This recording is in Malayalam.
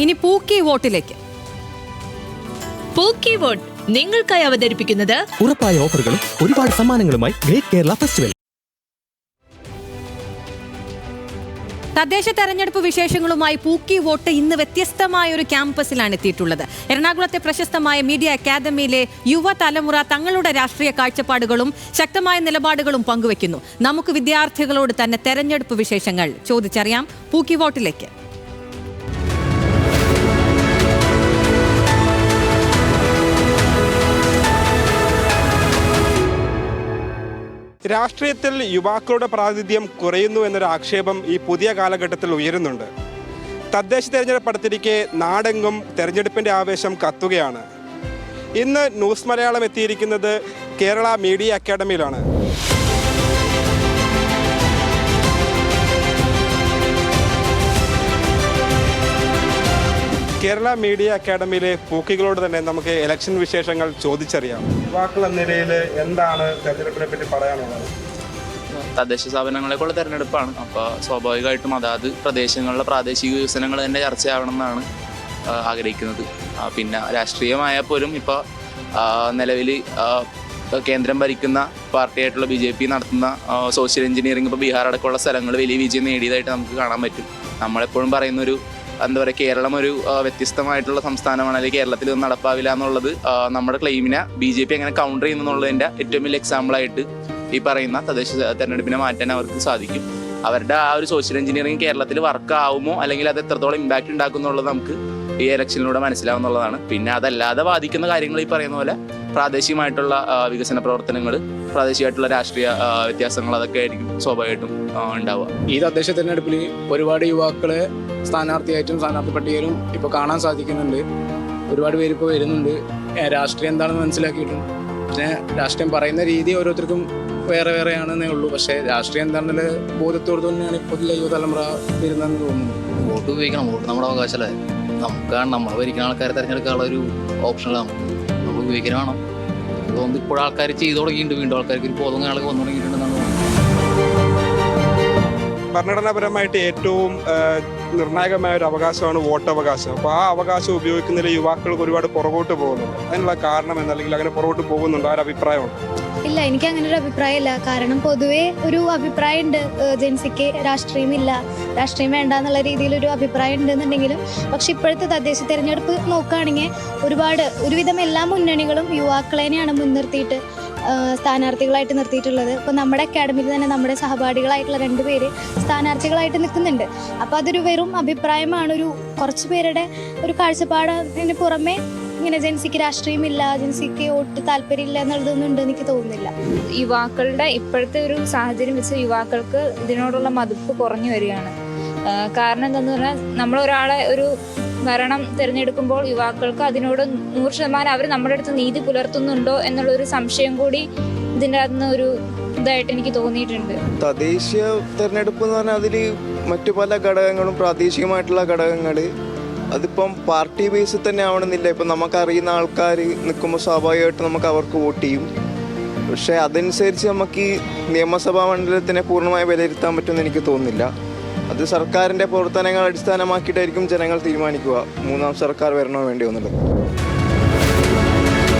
ഇനി പൂക്കി വോട്ടിലേക്ക്. പൂക്കി വോട്ട് നിങ്ങൾക്കായി അവതരിപ്പിക്കുന്നത് ഉറപ്പായ ഓഫറുകളും ഒരുപാട് സമ്മാനങ്ങളുമായി ഗ്രേറ്റ് കേരള ഫെസ്റ്റിവൽ. തദ്ദേശ തെരഞ്ഞെടുപ്പ് വിശേഷങ്ങളുമായി പൂക്കി വോട്ട് ഇന്ന് വ്യത്യസ്തമായ ഒരു ക്യാമ്പസിലാണ് എത്തിയിട്ടുള്ളത്. എറണാകുളത്തെ പ്രശസ്തമായ മീഡിയ അക്കാദമിയിലെ യുവതലമുറ തങ്ങളുടെ രാഷ്ട്രീയ കാഴ്ചപ്പാടുകളും ശക്തമായ നിലപാടുകളും പങ്കുവെക്കുന്നു നമുക്ക് വിദ്യാർത്ഥികളോട് തന്നെ തെരഞ്ഞെടുപ്പ് വിശേഷങ്ങൾ ചോദിച്ചറിയാം. പൂക്കി വോട്ടിലേക്ക്. രാഷ്ട്രീയത്തിൽ യുവാക്കളുടെ പ്രാതിനിധ്യം കുറയുന്നു എന്നൊരു ആക്ഷേപം ഈ പുതിയ കാലഘട്ടത്തിൽ ഉയരുന്നുണ്ട്. തദ്ദേശ തെരഞ്ഞെടുപ്പ് അടുത്തിരിക്കെ നാടെങ്ങും തെരഞ്ഞെടുപ്പിന്റെ ആവേശം കത്തുകയാണ്. ഇന്ന് ന്യൂസ് മലയാളം എത്തിയിരിക്കുന്നത് കേരള മീഡിയ അക്കാദമിയിലാണ് കേരള മീഡിയ അക്കാദമിയിലെ പൂക്കികളോട് തന്നെ നമുക്ക് ഇലക്ഷൻ വിശേഷങ്ങൾ ചോദിച്ചറിയാം. യുവാക്കൾ എന്ന നിലയിൽ എന്താണ് തെരഞ്ഞെടുപ്പിനെ പറ്റി പറയാനുള്ളത്? തദ്ദേശ സ്ഥാപനങ്ങളെക്കുള്ള തെരഞ്ഞെടുപ്പാണ്. അപ്പോൾ സ്വാഭാവികമായിട്ടും അതാത് പ്രദേശങ്ങളിലെ പ്രാദേശിക വികസനങ്ങൾ തന്നെ ചർച്ചയാവണം എന്നാണ് ആഗ്രഹിക്കുന്നത്. പിന്നെ രാഷ്ട്രീയമായാൽ പോലും ഇപ്പോൾ നിലവിൽ കേന്ദ്രം ഭരിക്കുന്ന പാർട്ടിയായിട്ടുള്ള ബി ജെ പി നടത്തുന്ന സോഷ്യൽ എഞ്ചിനീയറിംഗ് ഇപ്പോൾ ബീഹാർ അടക്കമുള്ള സ്ഥലങ്ങൾ വലിയ വിജയം നേടിയതായിട്ട് നമുക്ക് കാണാൻ പറ്റും. നമ്മളെപ്പോഴും പറയുന്നൊരു എന്താ പറയുക കേരളം ഒരു വ്യത്യസ്തമായിട്ടുള്ള സംസ്ഥാനമാണ്. അല്ലെങ്കിൽ കേരളത്തിൽ ഒന്നും നടപ്പാവില്ല എന്നുള്ളത് നമ്മുടെ ക്ലെയിമിനെ ബി ജെ പി എങ്ങനെ കൗണ്ടർ ചെയ്യുന്നുള്ളതിന്റെ ഏറ്റവും വലിയ എക്സാമ്പിളായിട്ട് ഈ പറയുന്ന തദ്ദേശ തെരഞ്ഞെടുപ്പിനെ മാറ്റാൻ അവർക്ക് സാധിക്കും. അവരുടെ ആ ഒരു സോഷ്യൽ എഞ്ചിനീയറിംഗ് കേരളത്തിൽ വർക്ക് ആവുമോ? അല്ലെങ്കിൽ അത് എത്രത്തോളം ഇമ്പാക്റ്റ് ഉണ്ടാക്കുന്നുള്ളത് നമുക്ക് ഈ ഇലക്ഷനിലൂടെ മനസ്സിലാവുന്നുള്ളതാണ്. പിന്നെ അതല്ലാതെ ബാധിക്കുന്ന കാര്യങ്ങൾ ഈ പറയുന്ന പോലെ പ്രാദേശികമായിട്ടുള്ള വികസന പ്രവർത്തനങ്ങൾ പ്രാദേശികമായിട്ടുള്ള രാഷ്ട്രീയ വ്യത്യാസങ്ങൾ അതൊക്കെ ആയിരിക്കും സ്വാഭാവികമായിട്ടും ഉണ്ടാവുക. ഈ തദ്ദേശ തെരഞ്ഞെടുപ്പിൽ ഒരുപാട് യുവാക്കളെ സ്ഥാനാർത്ഥിയായിട്ടും സ്ഥാനാർത്ഥി പട്ടികയിലും ഇപ്പോൾ കാണാൻ സാധിക്കുന്നുണ്ട്. ഒരുപാട് പേര് ഇപ്പോൾ വരുന്നുണ്ട്. രാഷ്ട്രീയം എന്താണെന്ന് മനസ്സിലാക്കിയിട്ടും പിന്നെ രാഷ്ട്രീയം പറയുന്ന രീതി ഓരോരുത്തർക്കും വേറെ വേറെയാണെന്നേ ഉള്ളൂ. പക്ഷേ രാഷ്ട്രീയം എന്താണെന്നുള്ള ബോധത്തോട് തന്നെയാണ് ഇപ്പോൾ യുവതലമുറ വരുന്നതെന്ന് തോന്നുന്നു. വോട്ട് ഉപയോഗിക്കണം. വോട്ട് നമ്മുടെ അവകാശമല്ലേ? നമുക്കാണ് നമ്മൾ ഭരിക്കുന്ന ആൾക്കാരെ തിരഞ്ഞെടുക്കാനുള്ള ഒരു ഓപ്ഷനിൽ നമുക്ക് നമ്മൾ ഉപയോഗിക്കാൻ വേണം അതുകൊണ്ട് ഇപ്പോൾ ആൾക്കാർ ചെയ്തു തുടങ്ങിയിട്ടുണ്ട്. വീണ്ടും ആൾക്കാർക്ക് ഒരു ബോധം ആൾക്ക് വന്നു തുടങ്ങിയിട്ടുണ്ടെന്നാണ് ഭരണഘടനാപരമായിട്ട് ഏറ്റവും നിർണായകമായ ഒരു അവകാശമാണ് വോട്ടവകാശം. അപ്പോൾ ആ അവകാശം ഉപയോഗിക്കുന്നതിൽ യുവാക്കൾക്ക് ഒരുപാട് പുറകോട്ട് പോകുന്നുണ്ട്. അതിനുള്ള കാരണം എന്നല്ലെങ്കിൽ അങ്ങനെ പുറകോട്ട് പോകുന്നുണ്ട്. ആ ഒരു അഭിപ്രായമുണ്ട് ഇല്ല എനിക്ക് അങ്ങനെ ഒരു അഭിപ്രായമില്ല. കാരണം പൊതുവേ ഒരു അഭിപ്രായം ഉണ്ട് ജെൻസിക്ക് രാഷ്ട്രീയം ഇല്ല രാഷ്ട്രീയം വേണ്ട എന്നുള്ള രീതിയിൽ ഒരു അഭിപ്രായം ഉണ്ടെന്നുണ്ടെങ്കിലും പക്ഷെ ഇപ്പോഴത്തെ തദ്ദേശ തിരഞ്ഞെടുപ്പ് നോക്കുകയാണെങ്കിൽ ഒരുപാട് ഒരുവിധം എല്ലാ മുന്നണികളും യുവാക്കളെയാണ് മുൻനിർത്തിയിട്ട് സ്ഥാനാർത്ഥികളായിട്ട് നിർത്തിയിട്ടുള്ളത്. ഇപ്പോൾ നമ്മുടെ അക്കാഡമിയിൽ തന്നെ നമ്മുടെ സഹപാഠികളായിട്ടുള്ള രണ്ട് പേര് സ്ഥാനാർത്ഥികളായിട്ട് നിൽക്കുന്നുണ്ട്. അപ്പോൾ അതൊരു വെറും അഭിപ്രായമാണ്. ഒരു കുറച്ച് പേരുടെ ഒരു കാഴ്ചപ്പാടിന് പുറമെ ഇങ്ങനെ ജെൻസിക്ക് രാഷ്ട്രീയമില്ല ജെൻസിക്ക് ഒട്ട് താല്പര്യമില്ല എന്നുള്ളതൊന്നും ഉണ്ട് എനിക്ക് തോന്നുന്നില്ല. യുവാക്കളുടെ ഇപ്പോഴത്തെ ഒരു സാഹചര്യം വെച്ച് യുവാക്കൾക്ക് ഇതിനോടുള്ള മതിപ്പ് കുറഞ്ഞു വരികയാണ്. കാരണം എന്താണെന്ന് പറഞ്ഞാൽ നമ്മൾ ഒരാളെ ഒരു ഭരണം തിരഞ്ഞെടുക്കുമ്പോൾ യുവാക്കൾക്ക് അതിനോട് നൂറ് ശതമാനം അവർ നമ്മുടെ അടുത്ത് നീതി പുലർത്തുന്നുണ്ടോ എന്നുള്ള ഒരു സംശയം കൂടി ഇതിന്റെ അകത്തുനിന്ന് ഒരു ഇതായിട്ട് എനിക്ക് തോന്നിയിട്ടുണ്ട്. തദ്ദേശീയ തെരഞ്ഞെടുപ്പ് എന്ന് പറഞ്ഞാൽ അതിൽ മറ്റു പല ഘടകങ്ങളും പ്രാദേശികമായിട്ടുള്ള ഘടകങ്ങൾ അതിപ്പം പാർട്ടി ബേസിൽ തന്നെ ആവണമെന്നില്ല. ഇപ്പം നമുക്കറിയുന്ന ആൾക്കാർ നിൽക്കുമ്പോൾ സ്വാഭാവികമായിട്ട് നമുക്ക് അവർക്ക് വോട്ട് ചെയ്യും. പക്ഷേ അതനുസരിച്ച് നമുക്ക് ഈ നിയമസഭാ മണ്ഡലത്തിനെ പൂർണമായി വിലയിരുത്താൻ പറ്റുമെന്ന് എനിക്ക് തോന്നുന്നില്ല. അത് സർക്കാരിന്റെ പ്രവർത്തനങ്ങൾ അടിസ്ഥാനമാക്കിയിട്ടായിരിക്കും ജനങ്ങൾ തീരുമാനിക്കുക. മൂന്നാം സർക്കാർ വരണോ വേണ്ടിയോ എന്നുള്ളത്.